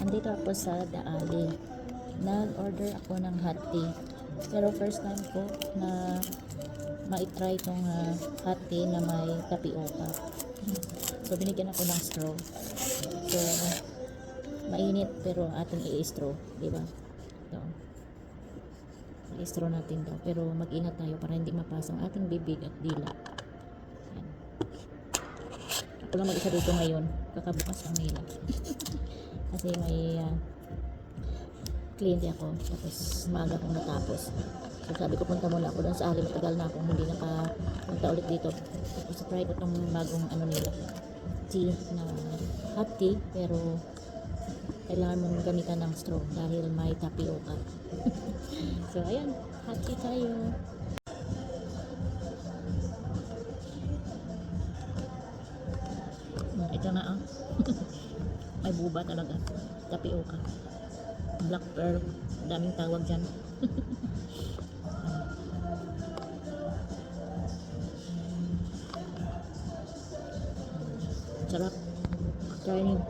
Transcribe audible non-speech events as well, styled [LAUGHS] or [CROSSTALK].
Andito ako sa Daali. Nag-order ako ng hot tea. Pero first time ko na ma-try itong ah, hot tea na may tapioca. So, binigyan ako ng straw. So, mainit pero ating i-straw. Diba? Ito. I-straw natin to. Pero mag-ingat tayo para hindi mapasok ang ating bibig at dila. Yan. Ako lang mag-isa dito ngayon. Kakabukas lang nila. Kasi may ah, kliyente ako. Tapos maaga akong natapos. So sabi ko punta muna ako doon sa alim. Tagal na akong hindi nakapunta ulit dito. Tapos try ko itong bagong ano nila. Tea na hot tea. Pero kailangan mong gamitan ng straw dahil may tapioca. [LAUGHS] so ayan, hot tea tayo. Ito na ah. [LAUGHS] May buba talaga. Tapioca. Black pearl. Daming tawag dyan. [LAUGHS] Sarap. Try niyo.